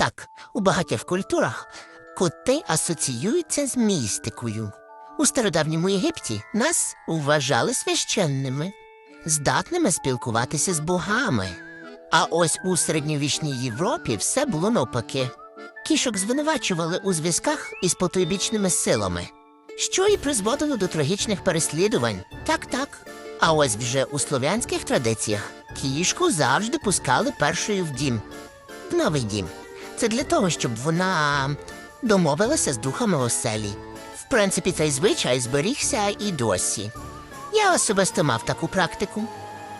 Так, у багатьох культурах коти асоціюються з містикою. У стародавньому Єгипті нас вважали священними, здатними спілкуватися з богами. А ось у середньовічній Європі все було навпаки. Кішок звинувачували у зв'язках із потойбічними силами, що і призводило до трагічних переслідувань. Так, так. А ось вже у слов'янських традиціях кішку завжди пускали першою в дім, в новий дім. Це для того, щоб вона домовилася з духами оселі. В принципі, цей звичай зберігся і досі. Я особисто мав таку практику.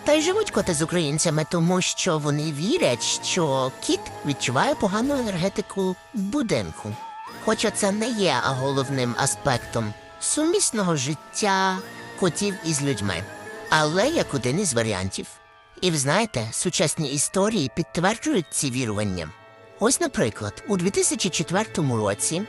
Та й живуть коти з українцями, тому що вони вірять, що кіт відчуває погану енергетику будинку. Хоча це не є головним аспектом сумісного життя котів із людьми, але як один із варіантів. І ви знаєте, сучасні історії підтверджують ці вірування. Ось, наприклад, у 2004 році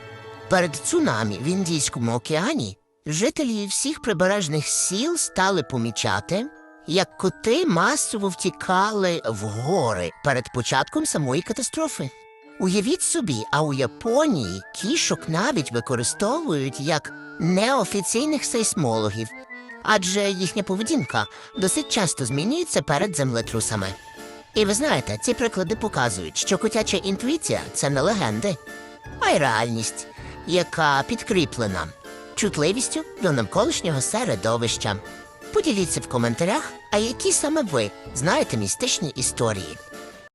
перед цунамі в Індійському океані жителі всіх прибережних сіл стали помічати, як коти масово втікали в гори перед початком самої катастрофи. Уявіть собі, а у Японії кішок навіть використовують як неофіційних сейсмологів, адже їхня поведінка досить часто змінюється перед землетрусами. І ви знаєте, ці приклади показують, що котяча інтуїція це не легенди, а й реальність, яка підкріплена чутливістю до навколишнього середовища. Поділіться в коментарях, а які саме ви знаєте містичні історії.